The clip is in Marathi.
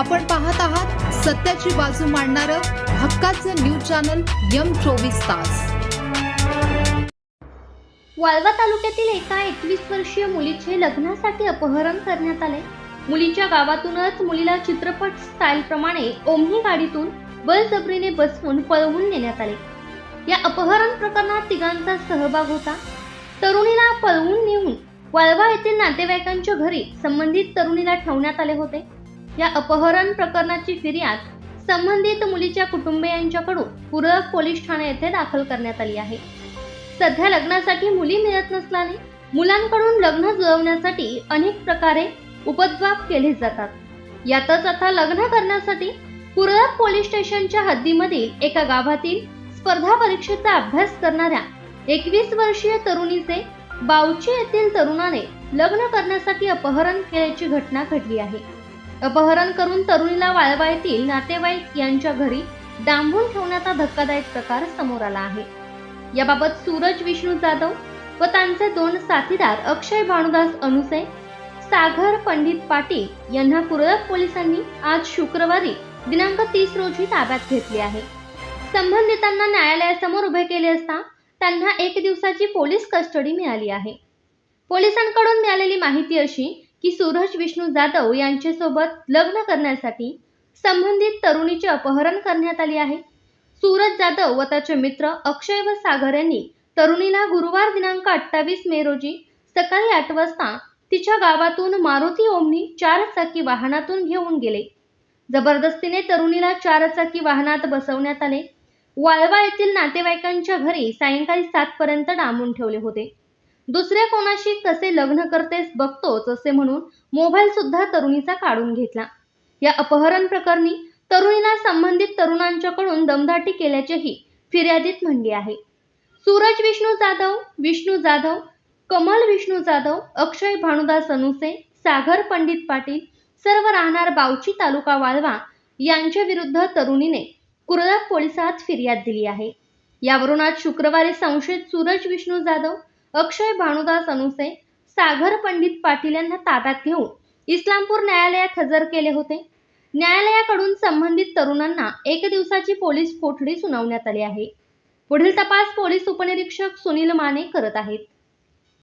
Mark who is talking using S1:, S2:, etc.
S1: आपण पाहत आहात सत्याची बाजू मांडणारं हक्काचं न्यूज चॅनल यम चोवीस तास.
S2: वाळवा तालुक्यातील एका एकवीस वर्षीय मुलीचे लग्नासाठी अपहरण करण्यात आले. मुलीच्या गावातूनच मुलीला चित्रपट स्टाईल प्रमाणे ओमनी गाडीतून बळजबरीने बसवून पळवून नेण्यात आले. या अपहरण प्रकरणात तिघांचा सहभाग होता. तरुणीला पळवून नेऊन वाळवा येथील नातेवाईकांच्या घरी संबंधित तरुणीला ठेवण्यात आले होते. या अपहरण प्रकरणाची फिर्याद संबंधित मुलीच्या कुटुंबियांच्याकडून पूरक पोलीस ठाणे येथे दाखल करण्यात आली आहे. सध्या लग्नासाठी मुली मिळत नसल्याने मुलांकडून लग्न जुळवण्यासाठी अनेक प्रकारे उपद्वाप केले जातात. यातच आता लग्न करण्यासाठी कुरळप पोलीस स्टेशनच्या हद्दीमधील एका गावातील स्पर्धा परीक्षेचा अभ्यास करणाऱ्या एकवीस वर्षीय तरुणीचे बावची येथील तरुणाने लग्न करण्यासाठी अपहरण केल्याची घटना घडली आहे. अपहरण करून तरुणीला वाळवा येथील नातेवाईक यांच्या घरी डांबून ठेवण्याचा धक्कादायक प्रकार समोर आला आहे. याबाबत सूरज विष्णू जाधव व त्यांचे दोन साथीदार अक्षय भानुदास अनुसे सागर पंडित पाटील यांना कुरळक पोलिसांनी आज शुक्रवारी दिनांक तीस रोजी ताब्यात घेतले आहे. संबंधितांना न्यायालयासमोर उभे केले असता त्यांना एक दिवसाची पोलीस कस्टडी मिळाली आहे. पोलिसांकडून मिळालेली माहिती अशी की सूरज विष्णू जाधव यांच्यासोबत लग्न करण्यासाठी संबंधित तरुणीचे अपहरण करण्यात आले आहे. सूरज जाधव व त्याचे मित्र अक्षय व सागर यांनी तरुणीला गुरुवार दिनांक अठ्ठावीस मे रोजी सकाळी आठ वाजता तिच्या गावातून मारुती ओमनी चार चाकी वाहनातून घेऊन गेले. जबरदस्तीने तरुणीला चार चाकी वाहनात बसवण्यात आले. वाळवा येथील नातेवाईकांच्या घरी सायंकाळी सात पर्यंत डांबून ठेवले होते. दुसऱ्या कोणाशी कसे लग्न करतेस बघतोच असे म्हणून मोबाईल सुद्धा तरुणीचा काढून घेतला. या अपहरण प्रकरणी तरुणीला संबंधित तरुणांच्याकडून दमदाटी केल्याचेही फिर्यादीत म्हणले आहे. सूरज विष्णू जाधव विष्णू जाधव कमल विष्णू जाधव अक्षय भानुदास अनुसे सागर पंडित पाटील सर्व राहणार बावची तालुका वाळवा यांच्या विरुद्ध तरुणीने कुरळप पोलिसात फिर्याद दिली आहे. यावरून आज शुक्रवारी संशयित सूरज विष्णू जाधव अक्षय भानुदास अनुसे सागर पंडित पाटील यांना ताब्यात घेऊन इस्लामपूर न्यायालयात हजर केले होते. न्यायालयाकडून संबंधित तरुणांना एक दिवसाची पोलीस कोठडी सुनावण्यात आली आहे. पुढील तपास पोलीस उपनिरीक्षक सुनील माने करत आहेत.